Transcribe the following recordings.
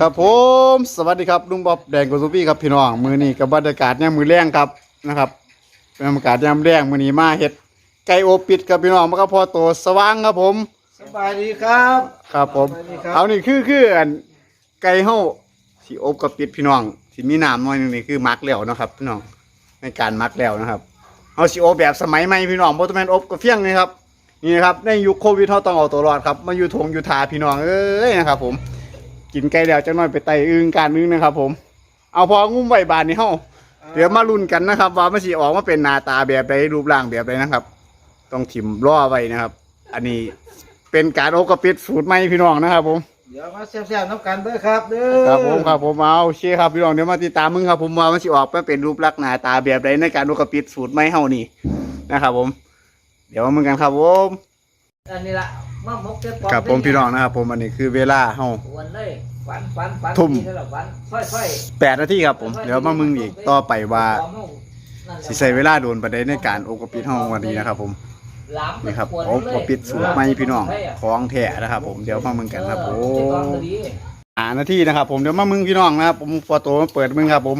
ครับผมสวัสดีครับลุงบ๊อบแดงกุสุปี้ครับพี่น้องมือนี้กับบรรยากาศยามมือแรงครับนะครับเป็นบรรยากาศยามแรงมือนี้มาเฮ็ดไก่อบปิดครับพี่น้องมันก็พอโตสว่างครับผมสบายดีครับครับผมสวัสดีครับเอานี่คือคืออันไก่เฮาสิอบกับปิดพี่น้องสิมีน้ำหน่อยหนึงนี่คือมักแล้วเนาะครับพี่น้องในการมักแล้วนะครับเอาสิอบแบบสมัยใหม่พี่น้องบ่ต้องแม่นอบกับเฟี้ยงนี่ครับนี่นะครับในยุคโควิดเฮาต้องเอาตัวรอดครับมาอยู่ทงอยู่ทาพี่น้องเอ้ยนะครับผม กินไก่แล้วจังน้อยไปไต่อึงการอึงนะครับ ผม เอาพองุ้มไว้บานนี้เฮาเดี๋ยวมาลุ้นกันนะครับ ว่ามันสิออกมาเป็นหน้าตาแบบใดรูปร่างแบบใดนะครับ ต้องถิ่มล่อไว้นะครับ อันนี้เป็นการโอกระปิดสูตรใหม่พี่น้องนะครับ ผมเดี๋ยวมาแซ่บๆน้ำกันเด้อครับเด้อครับผมครับผมเอาโอเคครับพี่น้องเดี๋ยวมาติดตามมึงครับ ผมว่ามันสิออกมาเป็นรูปลักษณ์หน้าตาแบบใดในการโอกระปิดสูตรใหม่เฮานี่นะครับ ผม เดี๋ยวมามึงกันครับผมอันนี้ละ มามกเก็บปอครับผมพี่น้องนะครับผมอันนี้คือเวลาเฮา วันเลยฝันฝันฝันทุ่ม นี่แหละฝันค่อยๆแปดนาทีครับผม เดี๋ยวมามึงอีกต่อไปว่าสิใช้เวลาโดนประเด็นในการโอกระปิดห้องวันนี้นะครับผมนี่ครับโอกระปิดสูตรใหม่พี่น้องของแท้นะครับ ผมเดี๋ยวมามึงกันครับผมอ่านาทีนะครับผมเดี๋ยวมามึงพี่น้องนะครับผมพอโตมาเปิดมึงครับผม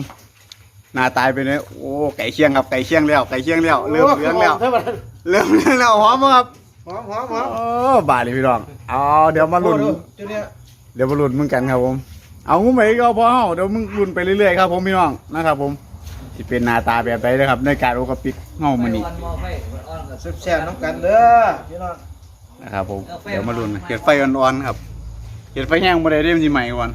หน้าตายไปเลยโอ้ไก่เชียงครับไก่เชียงแล้วไก่เชียงแล้วเริ่มเหลืองแล้วโท่าไหร่เริ่มเหลืองแล้วหอมบ่ครับ หอมหอมหอมโอ้บาดเลยพี่น้องเอาเดี๋ยวมาลุ้นโอ้โหเจ้าเนี่ยเดี๋ยวมาลุ้นมึงกันครับผม เอางูไหมก็พอเฮาเดี๋ยวมึงลุ้นไปเรื่อยๆครับผมพี่น้องนะครับผมที่เป็นหน้าตาแบบใดนะครับ ในการโอกระปิดเฮามื้อนี้แซ่บๆน้ำกันเด้อพี่น้องนะครับผมเดี๋ยวมาลุ้นเห็ดไฟอ่อนๆครับเห็ดไฟแห้งบ่ได้เด้มนสิใหม่ก่อน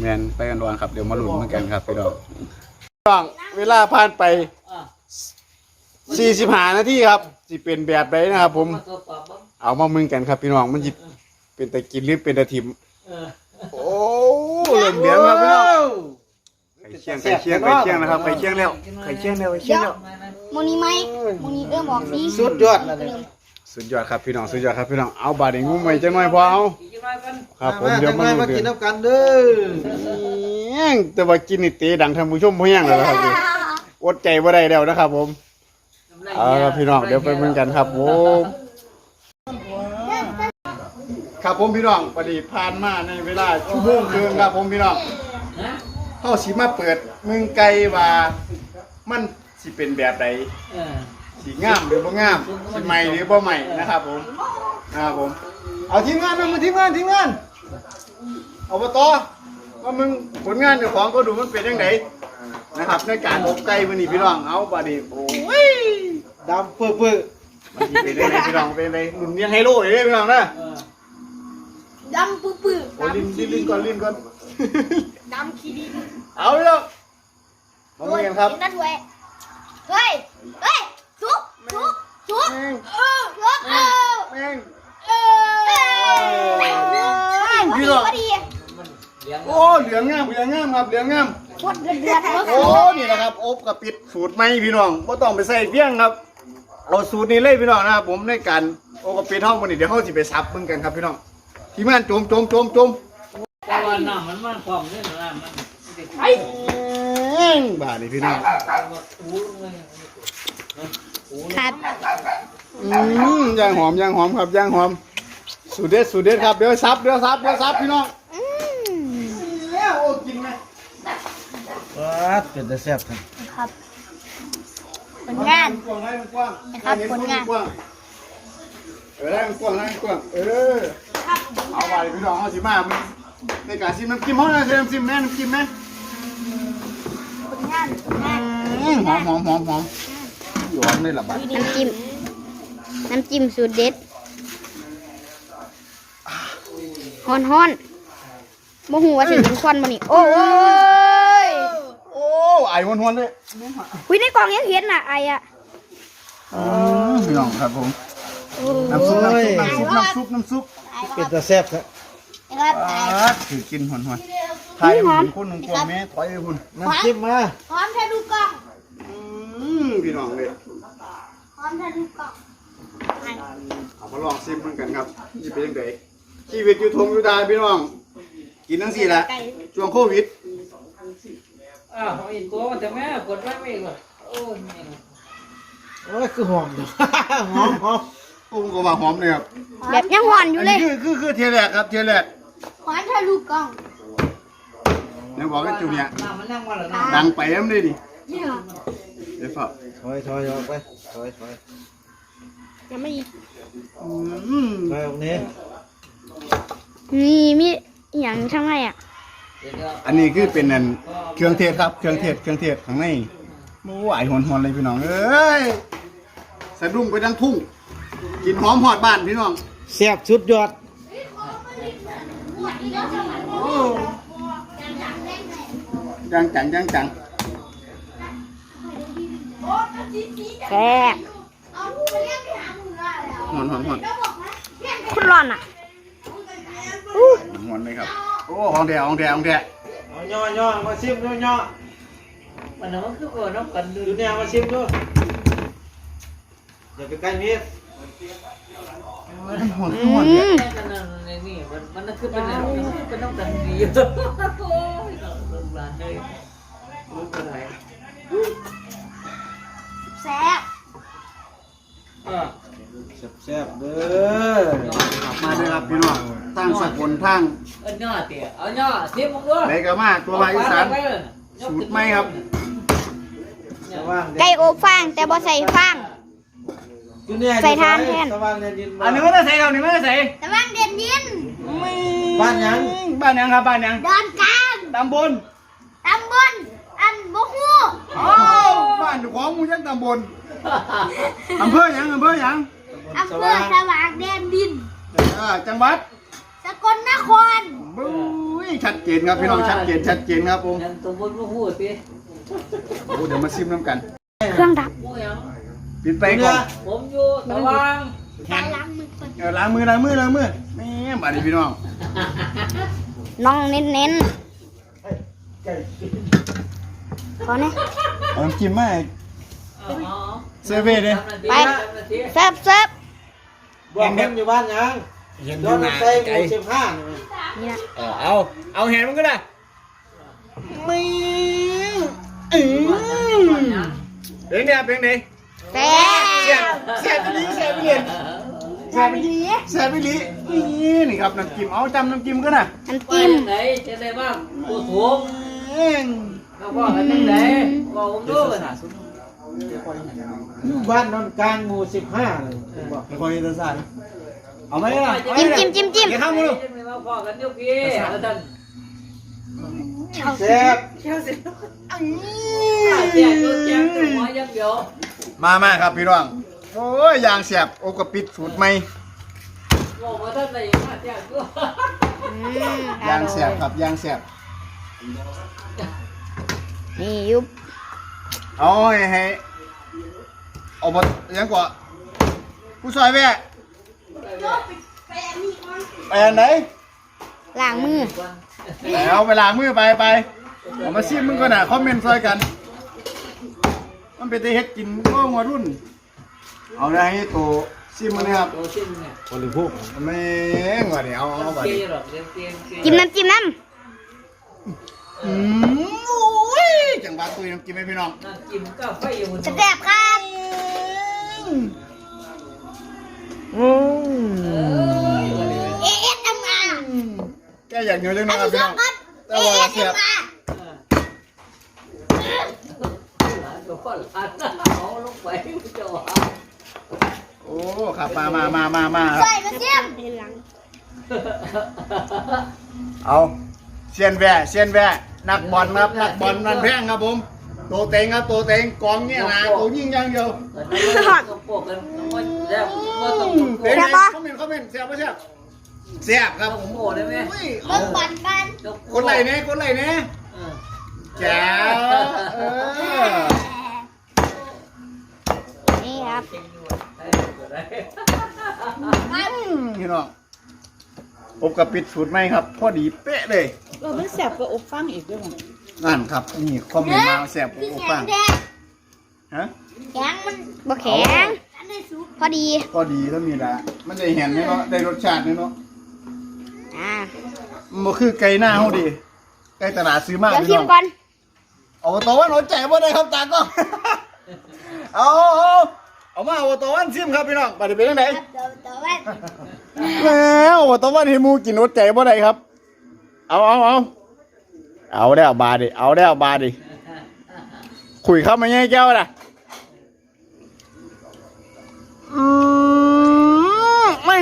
แม่นไฟอ่อนๆครับเดี๋ยวมาลุ้นเหมือนกันครับพี่น้องพี่น้องเวลาผ่านไป45นาทีครับ สิเป็นแบบใดนะครับผมเอามามึงกันครับพี่น้องมันสิเป็นตะกินหรือเป็นตะทิมโอ้เริ่มเหลืองครับพี่น้องไข่เชียงไข่เชียงไข่เชียงนะครับไข่เชียงแล้วไข่เชียงแล้วไข่เชียงแล้วโมนี้ไหมโมนี้เริ่มออกสีสุดยอดแล้วเนี่ย สุดยอดครับพี่น้องสุดยอดครับพี่น้องเอาบาดนี้งุ้มไว้จังหน่อยพอเอาครับผมเดี๋ยวมามาลุ้มานกินเดือนน้ำกันเด้อแห้งแต่ว่ากินนี่เตะดังท่านผู้ชมบ่แห้งแล้วนะครับพี่อดใจบ่ได้แล้วนะครับผม เอาละพี่น้องเดี๋ยวไปเบิ่งกันครับผมครับผมพี่น้องพอดีผ่านมาในเวลาชั่วโมงครึ่งครับผมพี่น้องเฮาสิมาเปิดเมืองไกลว่ามันสิเป็นแบบใดสิงามหรือบ่งามสิใหม่หรือบ่ใหม่นะครับผมนะครับผม เอาทีมงานมามึงทีมงานทีมงานเอามาต่อว่ามึงผลงานเจ้าของก็ดูมันเป็นยังไงนะครับในการอบไก่วันนี้พี่น้องเอาบาดนี้โอ้ย ดำเปื้อเปื้อมันสิเป็นยังไงพี่น้องเป็นยังไงหนุนยังไฮโลอยู่เลยพี่น้องนะดำปื้อปื้อโอ้ลิ้นลิ้นลิ้นก่อนลิ้นก่อน ดำขี้ดินเอาพี่น้องมาเบิ่งกันครับเห็นนั่นด้วยเฮ้ยเฮ้ยชุบชุบชุบแม่ง เออชุบเออแม่ง เออพอดีพอดีโอ้เหลืองงามเหลืองงามครับเหลืองงามพดเดือดเดือดโอ้นี่นะครับอบกับปิดสูตรใหม่พี่น้องไม่ต้องไปใส่เพี้ยงครับเอาสูตรนี้เลยพี่น้องนะครับผมในการอบกับปิดห้องวันนี้เดี๋ยวเขาสิไปซับมึงกันครับพี่น้องทีมงานโจมโจมโจมโจมแต่ว่าน้ำมันมันความเนี่ยน้ำมันไอ้แม่งบ้านี่พี่น้องหูเลยครับอืมย่างหอมย่างหอมครับย่างหอมสูตรเด็ดสูตรเด็ดครับเดี๋ยวซับเดี๋ยวซับเดี๋ยวซับพี่น้องอืมแล้วโอ้กินไหมว้าเป็นแต่แซ่บครับครับ ผลงานกว้างให้มันกว้างนะครับผลงานกว้างเออได้มันกว้างได้มันกว้างเออครับเอาไปพี่น้องเอาสิมามึงในการซิมน้ำจิ้มเขาเลยน้ำจิ้มแม่น้ำจิ้มแม่ผลงานผลงานอืมหอมหอมหอมหอมหอมเลยล่ะบัดน้ำจิ้มน้ำจิ้มสูตรเด็ดฮ้อนฮ้อนโมหูว่าสิเป็นควันมานี่โอ้ยโอ้ไอ้วนๆเลยคุยในกล่องยังเห็นน่ะไออะอืมพี่น้องครับผม น้ำซุปน้ำซุปน้ำซุปน้ำซุปน้ำซุปเป็นแต่แซ่บครับนะครับไออ่าถือกินหอนหอนไทยมันเป็นคนหนุ่มกลัวแม่ถอยไปพุ่นน้ำจิ้มมาพร้อมทะลุกล่องอืมพี่น้องเลยพร้อมทะลุกล่องเอามาลองซิมมันกันครับนี่เป็นยังไงชีวิตอยู่ทงอยู่ดาพี่น้อง กินทั้งสี่ละช่วงโควิด อ้าวไอ้ตัวมันจะแม่กดไว้ไม่ก่อนโอ้ยโอ้ยคือหอมเนาะ หอมหอมผมก็ว่าหอมเลยครับแบบยังหวานอยู่เลยนนี้คือคือคือเทียแรกครับเทียแรกพร้อมทะลุกล่องโเดี๋ยวบอกให้จูเนี่ยน้ำมันยังว่าละน้ดังไปแล้วนี่ดิเนี่ย เดี๋ยวฝากถอยถอยออกไปถอยถอยยังไม่อีกอืมถอยออกนี้นี่มีอหย่างช่างไรอะ อันนี้คือเป็นอันเครื่องเทศครับ เครื่องเทศเครื่องเทศข้างในโอ้ยหอนหอนๆเลยพี่น้องเอ้ยสะดุ้งไปทั้งทุ่งกินหอมหอดบ้านพี่น้องแซ่บสุดยอดจังจังจังจังแซ่บหอนหอนหอนคุณร้อนอะหอนเลยครับ โอ้ของแท้ของแท้ของแท้เอาย่อย่อมาชิมย่อย่อมันมันคือว่าน้ำกันดูดูเนี่ยมาชิมดูอย่าไปใกล้มีดหอนอืหอนเนี่ยมนั่นนั่นนี่นี่มันมันคือเป็นเป็นน้ำกันดีโอ้ยลูกหลานเลยลูกอะไร แซ่บ เออแซ่บๆเด้อมาเลยครับพี่น้องตั้งสกุลทั้งเอาหน้าเตี๋ยเอาหน้าเสียมึงด้วยไหนก็มาตัวภาคอีสานสูตรไหมครับสว่างไก่อบฟางแต่บ่ใส่ฟางดูเนี่ยใส่ทานแทนสว่างเรียนดินอันนี้ไม่ได้ใส่ครับนี่ไม่ได้ใส่แต่ว่างเด่นยินบ้านหยังบ้านยังครับบ้านยังดอนกลางตำบลตำบลอันบ่ฮู้อ้าวบ้านของหมูยักษ์ตำบล อำเภอหยังอำเภอหยังอำเภอสว่างแดนดิน เออจังหวัดสกลนครบุ้ยชัดเจนครับพี่น้องชัดเจนชัดเจนครับผมยังตัวบนมาพูดสิโอ้เดี๋ยวมาซิมน้ำกันเครื่องดับพูดยังปิดไปก่อนผมอยู่ตะวังการล้างมือก่อนเออล้างมือล้างมือล้างมือแม่บัดนี้พี่น้องน้องเน้นๆขอเนี่ยเอาน้ำจิ้มมาให้ เซเว่นเลย ไปเสิร์ฟเสิร์ฟบอกเพิ่นอยู่บ้านหยังย้อนใส่หมูสิบห้านี่นี่นะเออเอา เอาแหนมันก็ได้ไม่อืมเป็นเนี่ยเป็นไงแซ่แซ่บบแซ่บไปลีแซ่บไปเรียนแซ่บดีแซ่บไปลีนี่นี่ครับน้ำจิ้มเอาจำน้ำจิ้มก็นะน้ำจิ้จิ้มมไหนจะได้บ้างตัวถุงเอ้งเขาบอกกันยังไงบ อกผมด้วยนะอยู่บ้านนนกลางหมู่สิบห้าเลยบอกไม่ค่อยจะสั่นเอาไหมล่ะจิ้มจิ้มจิ้มจิ้ม เดี๋ยวข้างมือจะไม่มาบอกกันเดี๋ยวพี่แล้วท่านแซ่บเจ้าตัวแจ้งตัวหัวยังเดียวมามาครับพี่น้อง โอ้ยยางเสียบโอกระปิดสูตรใหม่บอกว่าท่านอะไรมาแจ้งตัวอืมยางเสียบครับยางเสียบ นี่ยุบ เอาให้ให้เอาบทยังกว่าผู้ซอยแว่ไปอันไหนล้างมือไปเอาไปล้างมือไปไปเอามาซิมมึงก็น่ะคอมเมนต์ซอยกัน มันเป็นตาเฮ็ดกินก็หัวรุ่น เอาได้ให้ตัวซิมมึงนะครับตัวชิ้นเนี่ยบริโภคแม่งว่าเดี๋ยวเอาเอาบัดเกนี้ย์หรอกเลี้ยงเตียงเกย์จิ้มน้ำจิ้มน้อืมโอ้ย จังหวะตุยน้ำจิ้มให้พี่น้องนั่งกินกาแฟอยู่บนำแซ่บครับอืมเอเอสเอ็มอาร์แกอยากเหนียวจังอันะนครับที่พี่สอน้องงครับแต่เอว่าเอสเสีเอ็ยบมอาร์ตัวพ่อหลานเอาลงไปเจ้าโอ้ครับมามามามามาครับใส่มาจิ้มเอาเซียนแว่เซียนแว่ นักบอลครับนักบอลนันแพงครับผมโตเต็งครับโตเต็งกองเนี่ยนะโตยิงอย่างเดียวก็ปกกันว่าแล้วว่าต้องเต็งคอมเมนต์คอมเมนต์เสียบไม่เสียบเสียบครับต้องโม่ได้ไหมอุ้ยเบิ่งบอลกันคนไหลเนี่ยคนไหลเนี่ยแจ๋วเออนี่ครับพี่น้อง อบกับปิดสูตรไหมครับ พอดีเป๊ะเลยเราไม่แสบก็อบฟังอีกด้วยมั้งนั่นครับ นี่คอมเมนต์มาแสบผมพี่อบแข็ฟังงแดงฮะแข็งมันบ่แข็งพอดี พอดีเท่านี้ละมันได้เห็นเนาะได้รสชาติเนาะอ่ามันบ่คือไก่หน้าเฮาดิไก่ตลาดซื้อมาเดี๋ยวพี่ชิน้มองก่อนเอาตัววันหัวใจบ่ได้ครับตาก็เอาเอาเอามาเอาตัววันซิมครับพี่น้องบัดนี้เป็นจังไดเดี๋ยวเดี๋ยวแว่น แล้วเอาตัววันให้มูกินหัวใจบ่ได้ครับ เอาเอาเอาเอาแล้วบาดิเอาแล้วบาดิคุยเข้ามาไงแก้วล่ะอืมไม่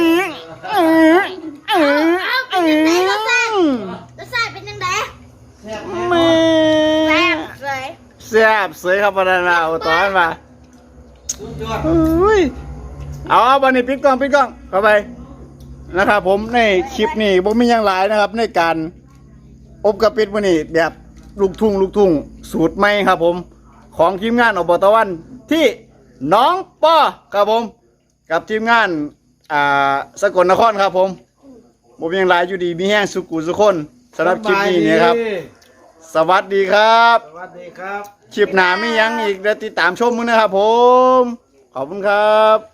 เออเออเออรสชาติเป็นยังไงแม่แซ่บเลยแซ่บสวยครับพนันมาเอาตอนมาสุดยอดอุ้ยเอาเอาบันนี้ปิดกล้องปิดกล้องเข้าไป นะครับผมในคลิปนี้ผมมีอย่างหลายนะครับ ในการอบกระปิดวันนี้แบบลูกทุ่งลูกทุ่งสูตรใหม่ครับผม ของทีมงานอบตวันที่หน้องป้อครับผม กับทีมงานอ่าสกลนครครับผมผมยังหลายอยู่ดีมีแห้งสุกุสุคนสำหรับคลิปนี้เนะครับ สวัสดีครับ สวัสดีครับ คลิปหนาไม่ยังอีกเดี๋ยวติดตามชมมึงนะครับผม ขอบคุณครับ